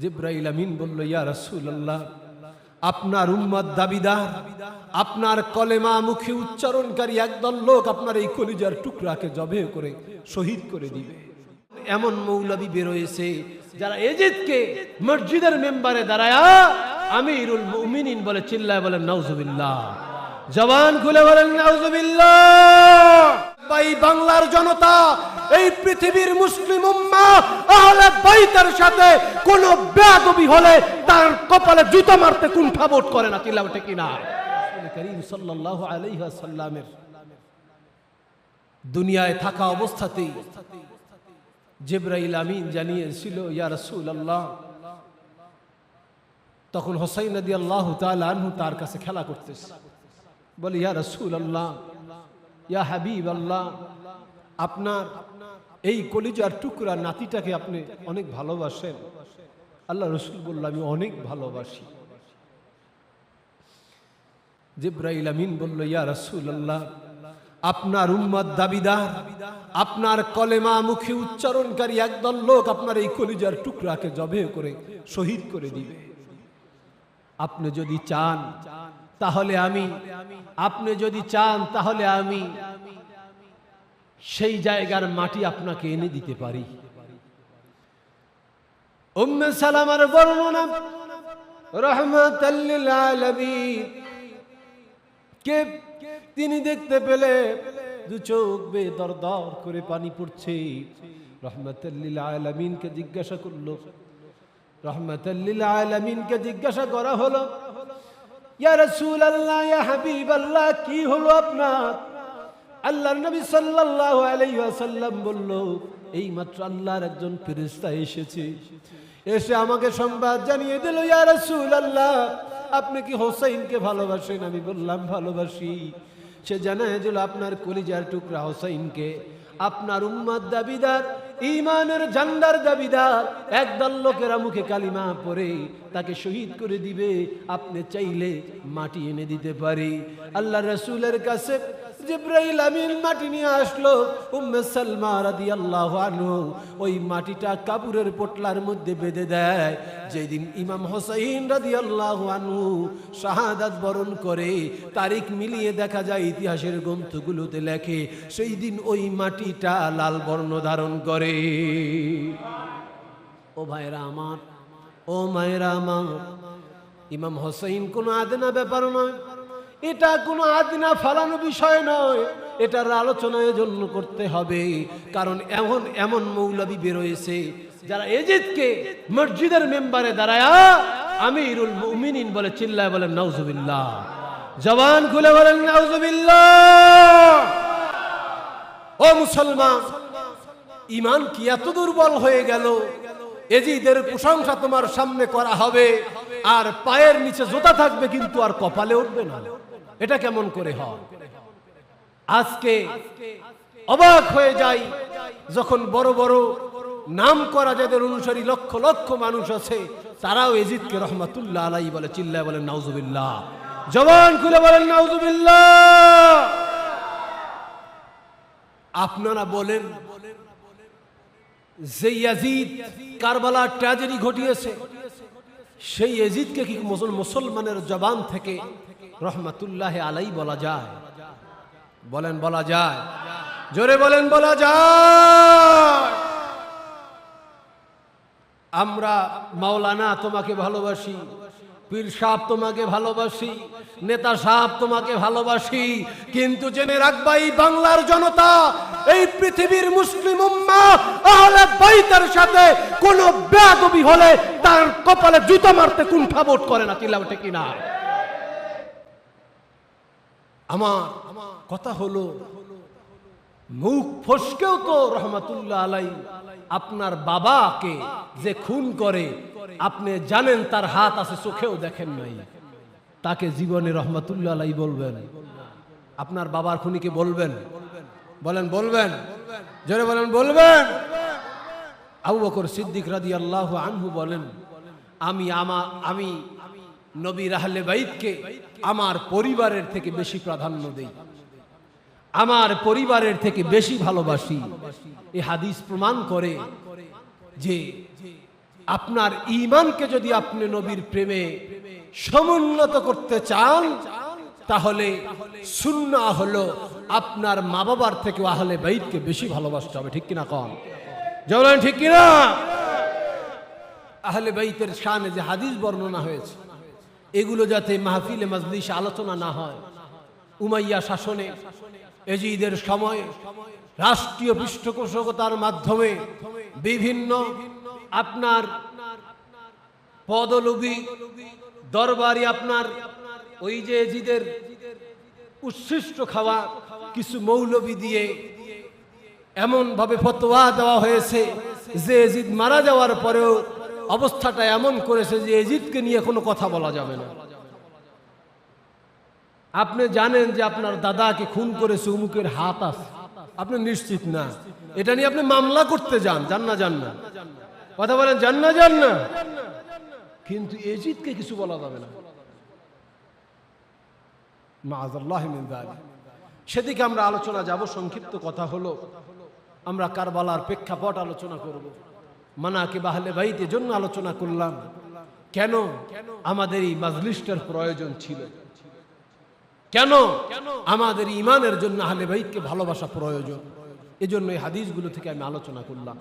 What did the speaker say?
জিব্রাইল আমিন বলল, ইয়া রাসূলুল্লাহ, আপনার উম্মত দাবিদার, আপনার কলেমা মুখে উচ্চারণকারী একদল লোক আপনার এই কলিজার টুকরাকে জবে করে শহীদ করে দিবে। এমন মৌলবী বেরোয়েছে যারা এজিদকে মসজিদের মেম্বারে দাঁড়ায়া আমিরুল মুমিনিন বলে চিল্লায় বলেন, নাউজুবিল্লাহ। জবান খুলে বলেন, নাউজুবিল্লাহ। ভাই বাংলার জনতা, এই পৃথিবীর মুসলিম উম্মা, আহলে বাইতের সাথে কোন বেয়াদবি হলে তার কপালে জুতো মারতে কুণ্ঠা বোধ করে না চিল্লা ওঠে কিনা? করিম সাল্লাল্লাহু আলাইহি ওয়াসাল্লামের দুনিয়ায় থাকা অবস্থাতেই জিব্রাইল আমিন জানিয়েছিল, ইয়া রাসূলুল্লাহ। তখন হোসাইন নদী আল্লাহ আনহু তার কাছে খেলা করতেছে। বলে, ইয়া রসুল আল্লাহ ইয়া হাবিব আল্লাহ, আপনার এই কলিজার টুকরা নাতিটাকে আপনি অনেক ভালোবাসেন। আল্লাহ রসুল বলল, আমি অনেক ভালোবাসি। জিব্রাইল আমিন বলল, ইয়া রসুল আল্লাহ, আপনার উম্মত দাবিদার, আপনার কলেমা মুখে উচ্চারণকারী একদল লোক আপনার এই কলিজার টুকরাকে জবে করে শহীদ করে দিবে। আপনি যদি চান তাহলে আমি, আপনি যদি চান, তাহলে আমি সেই জায়গার মাটি আপনাকে এনে দিতে পারি। সালামার বর্ণনা কে, তিনি দেখতে পেলে দু চোখ বে দর দর করে পানি পড়ছে। রহমাতাল্লিল আলামিনকে জিজ্ঞাসা করল। রহমাতাল্লিল আলামিনকে জিজ্ঞাসা করা হলো ইয়া রাসূলুল্লাহ, ইয়া হাবিবাল্লাহ, কি হলো আপনার? আল্লাহর একজন এসেছে। এসে আমাকে সংবাদ জানিয়ে ইয়া রাসূলুল্লাহ, আপনি কি ভালোবাসেন? আমি বললাম, ভালোবাসি। সে জানায় দিল, আপনার কলিজার টুকরা হোসেনকে আপনার উম্মাদ দাবিদার ইমানের জান্ডার দাবিদার। একদল লোকেরা মুখে কালিমা পরে তাকে শহীদ করে দিবে। আপনি চাইলে মাটি এনে দিতে পারি। আল্লাহ রসুলের কাছে জিব্রাইল আমিন মাটি নিয়ে আসলো উম্মে সালমা রাদিয়াল্লাহু আনহু। ওই মাটিটা কাপুরের পোটলার মধ্যে বেঁধে দেয়। যেদিন ইমাম হোসাইন রাদিয়াল্লাহু আনহু শাহাদাত বরণ করে, তারিখ মিলিয়ে দেখা যায় ইতিহাসের গ্রন্থগুলোতে লেখে, সেই দিন ওই মাটিটা লাল বর্ণ ধারণ করে। ও ভাইরা আমার, ও মায়েরা আমার, ইমাম হোসাইন কোনো আদনা ব্যাপার নয়। এটা কোনো আদিনা ফালানো বিষয় নয়। এটার আলোচনা জন্য করতে হবে। কারণ এমন এমন মৌলবী বেরোয়েছে যারা এজিদকে মসজিদের মেম্বারে দাঁড়ায়া আমিরুল মুমিনিন বলে চিল্লায় বলেন নাউজুবিল্লাহ। জবান খুলে বলেন, নাউজুবিল্লাহ। ও মুসলমান, ইমান কি এত দুর্বল হয়ে গেল? এজিদের প্রশংসা তোমার সামনে করা হবে। আর পায়ের নিচে জোতা থাকবে কিন্তু আর কপালে উঠবে না। এটা কেমন করে হয়? আজকে অবাক হয়ে যাই যখন বড় বড় নাম করা যাদের অনুসারী লক্ষ লক্ষ মানুষ আছে, তারাও এজিদকে রহমাতুল্লাহ আলাই বলে চিল্লায় বলেন, নাউজুবিল্লাহ। জবান খুলে বলেন, নাউজুবিল্লাহ। আপনারা বলেন, যে ইয়াজিদ কারবালা ট্র্যাজেডি ঘটিয়েছে, সেই ইয়াজিদকে কি মুসল- মুসলমানের জবান থেকে রহমাতুল্লাহ আলাই বলা যায়। বলেন, বলা যায়। জোরে বলেন, বলা যায়। আমরা মাওলানা তোমাকে ভালোবাসি, পীর সাহ তোমাকে ভালোবাসি, নেতা সাহ তোমাকে ভালোবাসি, কিন্তু জেনে রাখবা, এই বাংলার জনতা, এই পৃথিবীর মুসলিম উম্মা সাথে কোন বেয়াদবি হলে তার কপালে জুতো মারতে কুণ্ঠা বোধ করে না ওঠে কিনা। আমার কথা হলো, মুখ ফসকেও তো রহমাতুল্লাহ আলাই, আপনার বাবাকে যে খুন করে, আপনি জানেন তার হাত আছে, চোখেও দেখেন নাই। তাকে জীবনে রহমাতুল্লাহ আলাই বলবেন। আপনার বাবার খুনিকে বলবেন। বলেন, বলবেন। জোরে বলেন, বলবেন। আবু বকর সিদ্দিক রাদি আল্লাহ আনহু বলেন, আমি আমা আমি নবী রাহলে বাইতকে আমার পরিবারের থেকে বেশি প্রাধান্য দেই। আমার পরিবারের থেকে বেশি ভালোবাসি। এই হাদিস প্রমাণ করে যে আপনার ইমানকে যদি আপনি নবীর প্রেমে সমুন্নত করতে চান, তাহলে সুন্না হলো আপনার মা বাবার থেকে আহলে বাইতকে বেশি ভালোবাসতে হবে, ঠিক কিনা কন? যেমন ঠিক কিনা? আহলে বাইতের শানে যে হাদিস বর্ণনা হয়েছে এগুলো যাতে মাহফিলে, মাজলিসে আলোচনা না হয়। উমাইয়া শাসনে, এজিদের সময় রাষ্ট্রীয় পৃষ্ঠপোষকতার মাধ্যমে বিভিন্ন আপনার পদলোভী দরবারি আপনার ওই যে এজিদের উচ্ছিষ্ট খাওয়া, কিছু মৌলবি দিয়ে এমন ভাবে ফতোয়া দেওয়া হয়েছে যে এজিদ মারা যাওয়ার পরেও অবস্থাটা এমন করেছে যে এজিদকে নিয়ে কোনো কথা বলা যাবে না। আপনি জানেন যে আপনার দাদাকে খুন করেছে, উমুকের হাত আছে। আপনি নিশ্চিত না? এটা নিয়ে আপনি মামলা করতে যান যান না যান না। কথা বলেন, যান না যান না। কিন্তু এজিদকে কিছু বলা যাবে না। সেদিকে আমরা আলোচনা যাব, সংক্ষিপ্ত কথা হলো, আমরা কারবালার প্রেক্ষাপট আলোচনা করব। মানাকে বাহলে বাইতে জন্য আলোচনা করলাম। কেন? আমাদের এই মাজলিসটার প্রয়োজন ছিল। কেন? আমাদের ইমানের জন্য আহলে বাইতকে ভালোবাসা প্রয়োজন। এজন্য এই হাদিসগুলো থেকে আমি আলোচনা করলাম।